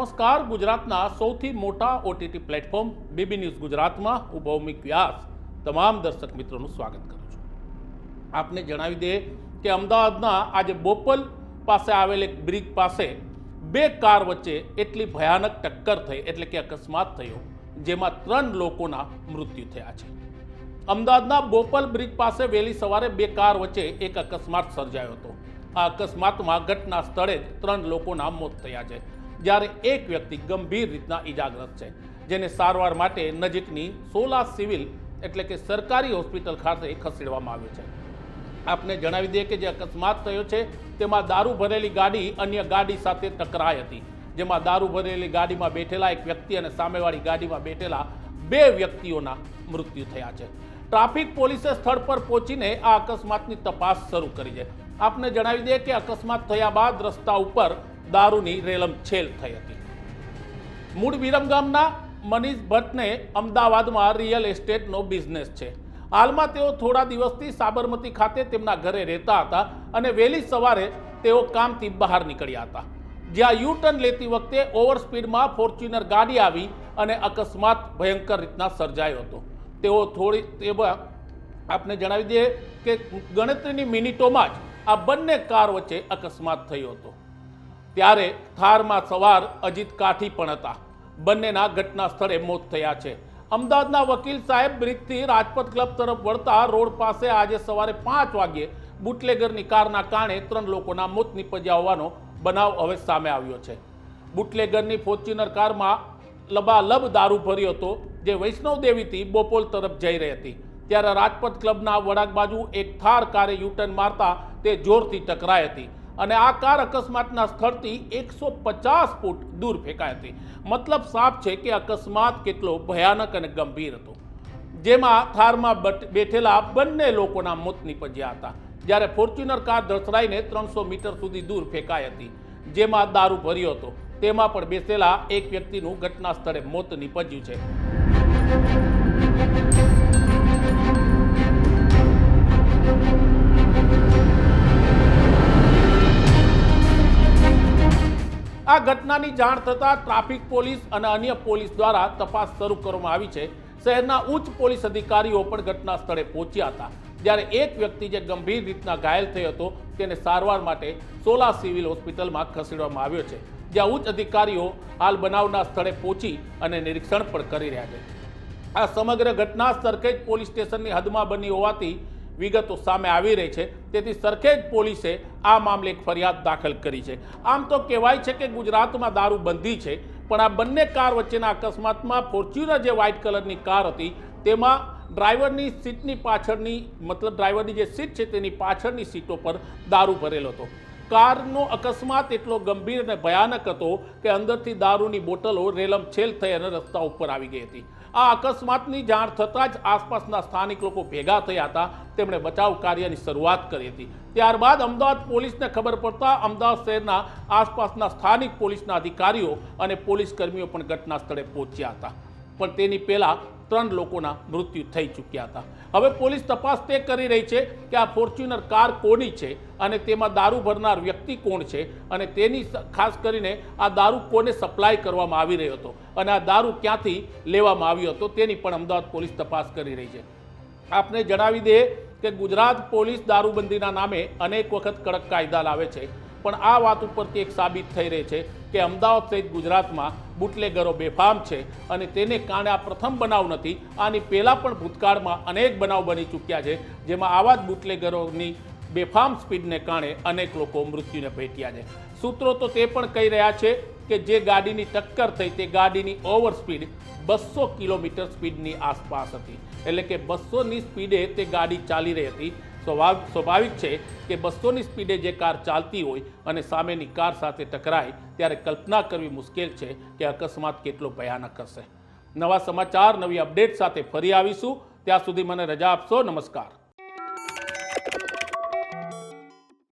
નમસ્કાર, ગુજરાતના સૌથી મોટા ઓટીટી પ્લેટફોર્મ બીબી ન્યૂઝ ગુજરાતમાં, હું ભૌમિક વ્યાસ. તમામ દર્શક મિત્રોનું સ્વાગત કરું છું. આપને જણાવી દઈએ કે અમદાવાદના આજે બોપલ પાસે આવેલ એક બ્રિજ પાસે બે કાર વચ્ચે એટલી ભયાનક ટક્કર થઈ, એટલે કે અકસ્માત થયો, જેમાં ત્રણ લોકોના મૃત્યુ થયા છે. અમદાવાદના બોપલ બ્રિજ પાસે વહેલી સવારે બે કાર વચ્ચે એક અકસ્માત સર્જાયો હતો. આ અકસ્માતમાં ઘટના સ્થળે જ ત્રણ લોકોના મોત થયા છે. જ્યારે એક વ્યક્તિ ગંભીર રીતના ઈજાગ્રસ્ત છે, જેને સારવાર માટે નજીકની સોલા સિવિલ એટલે કે સરકારી હોસ્પિટલ ખાતે ખસેડવામાં આવ્યો છે. આપને જણાવી દઈએ કે જે અકસ્માત થયો છે, તેમાં દારૂ ભરેલી ગાડી અન્ય ગાડી સાથે ટકરાઈ હતી. જેમાં દારૂ ભરેલી ગાડીમાં બેઠેલા એક વ્યક્તિ અને સામેવાળી ગાડીમાં બેઠેલા બે વ્યક્તિઓના મૃત્યુ થયા છે. ટ્રાફિક પોલીસે સ્થળ પર પહોંચીને આ અકસ્માતની તપાસ શરૂ કરી છે. આપને જણાવી દઈએ કે અકસ્માત થયા બાદ રસ્તા ઉપર દારૂની રેલમ છેલ થઈ હતી. મૂળ વિરમગામના મનીષ ભટ્ટને અમદાવાદમાં રિયલ એસ્ટેટનો બિઝનેસ છે. હાલમાં તેઓ થોડા દિવસથી સાબરમતી ખાતે તેમના ઘરે રહેતા હતા અને વહેલી સવારે તેઓ કામથી બહાર નીકળ્યા હતા. જ્યાં યુ ટર્ન લેતી વખતે ઓવર સ્પીડમાં ફોર્ચ્યુનર ગાડી આવી અને અકસ્માત ભયંકર રીતના સર્જાયો હતો. તેઓ થોડી, તેવા, આપને જણાવી દઈએ કે ગણતરીની મિનિટોમાં જ આ બંને કાર વચ્ચે અકસ્માત થયો હતો. ત્યારે થારમાં સવાર અજીત કાઠી પણ હતા. બંનેના ઘટના સ્થળે મોત થયા છે. અમદાવાદના વકીલ સાહેબ બ્રિજથી રાજપથ ક્લબ તરફ વળતા રોડ પાસે આજે સવારે પાંચ વાગ્યે બુટલેગરની કારના કારણે ત્રણ લોકોના મોત નીપજ્યા હોવાનો બનાવ હવે સામે આવ્યો છે. બુટલેગરની ફોર્ચ્યુનર કારમાં લબાલબ દારૂ ભર્યો હતો, જે વૈષ્ણવ દેવીથી બોપોલ તરફ જઈ રહી હતી. ત્યારે રાજપથ ક્લબના વળાંક બાજુ એક થાર કારે યુટર્ન મારતા તે જોરથી ટકરાઈ હતી. અને આ કાર અકસ્માતના સ્થળથી એકસો પચાસ ફૂટ દૂર ફેંકાઈ હતી. મતલબ સાફ છે કે અકસ્માત કેટલો ભયાનક અને ગંભીર હતો. જેમાં થારમાં બેઠેલા બંને લોકોના મોત નીપજ્યા હતા. જ્યારે ફોર્ચ્યુનર કાર ધસડાઈને ત્રણસો મીટર સુધી દૂર ફેંકાઈ હતી. જેમાં દારૂ ભર્યો હતો. તેમાં પણ બેસેલા એક વ્યક્તિનું ઘટના સ્થળે મોત નીપજ્યું છે. આ ઘટનાની જાણ થતાં ટ્રાફિક પોલીસ અને અન્ય પોલીસ દ્વારા તપાસ શરૂ કરવામાં આવી છે. શહેરના ઉચ્ચ પોલીસ અધિકારીઓ પણ ઘટના સ્થળે પહોંચ્યા હતા. જ્યારે એક વ્યક્તિ જે ગંભીર રીતના ઘાયલ થયો હતો, તેને સારવાર માટે સોલા સિવિલ હોસ્પિટલમાં ખસેડવામાં આવ્યો છે. જ્યાં ઉચ્ચ અધિકારીઓ હાલ બનાવના સ્થળે પહોંચી અને નિરીક્ષણ પણ કરી રહ્યા છે. આ સમગ્ર ઘટના સરખેજ પોલીસ સ્ટેશનની હદમાં બની હોવાથી વિગતો સામે આવી રહી છે. તેથી સરખેજ પોલીસે આ મામલે એક ફરિયાદ દાખલ કરી છે. આમ તો કહેવાય છે કે ગુજરાતમાં દારૂ બંધી છે, પણ આ બંને કાર વચ્ચેના અકસ્માતમાં ફોર્ચ્યુનર જે વ્હાઇટ કલરની કાર હતી, તેમાં ડ્રાઈવરની સીટની પાછળની, મતલબ ડ્રાઈવરની જે સીટ છે તેની પાછળની સીટો પર દારૂ ભરેલો હતો. કારનો અકસ્માત એટલો ગંભીર અને ભયાનક હતો કે અંદરથી દારૂની બોટલો રેલમ છેલ થઈ અને રસ્તા ઉપર આવી ગઈ હતી. આ અકસ્માતની જાણ થતાં જ આસપાસના સ્થાનિક લોકો ભેગા થયા હતા. તેમણે બચાવ કાર્યની શરૂઆત કરી હતી. ત્યારબાદ અમદાવાદ પોલીસને ખબર પડતા અમદાવાદ શહેરના આસપાસના સ્થાનિક પોલીસના અધિકારીઓ અને પોલીસ કર્મીઓ પણ ઘટના સ્થળે પહોંચ્યા હતા. પણ તેની પહેલા ત્રણ લોકોના મૃત્યુ થઈ ચૂક્યા હતા. હવે પોલીસ તપાસ તે કરી રહી છે કે આ ફોર્ચ્યુનર કાર કોની છે અને તેમાં દારૂ ભરનાર વ્યક્તિ કોણ છે અને તેની ખાસ કરીને આ દારૂ કોને સપ્લાય કરવામાં આવી રહ્યો હતો અને આ દારૂ ક્યાંથી લેવામાં આવ્યો હતો તેની પણ અમદાવાદ પોલીસ તપાસ કરી રહી છે. આપને જણાવી દઈએ કે ગુજરાત પોલીસ દારૂબંધીના નામે અનેક વખત કડક કાયદા લાવે છે. પણ આ વાત ઉપરથી એક સાબિત થઈ રહી છે કે અમદાવાદ સહિત ગુજરાતમાં બુટલેગરો બેફામ છે અને તેને કારણે આ પ્રથમ બનાવ નથી, આની પહેલાં પણ ભૂતકાળમાં અનેક બનાવ બની ચૂક્યા છે, જેમાં આવા જ બુટલેગરોની બેફામ સ્પીડને કારણે અનેક લોકો મૃત્યુને ભેટ્યા છે. સૂત્રો તો તે પણ કહી રહ્યા છે કે જે ગાડીની ટક્કર થઈ તે ગાડીની ઓવર સ્પીડ બસો કિલોમીટર સ્પીડની આસપાસ હતી. એટલે કે બસોની સ્પીડે તે ગાડી ચાલી રહી હતી. સ્વાભાવિક છે કે બસોની સ્પીડે જે કાર ચાલતી હોય અને સામેની કાર સાથે ટકરાય ત્યારે કલ્પના કરવી મુશ્કેલ છે કે અકસ્માત કેટલો ભયાનક હશે. નવા સમાચાર, નવી અપડેટ સાથે ફરી આવીશું. ત્યાં સુધી મને રજા આપશો. નમસ્કાર.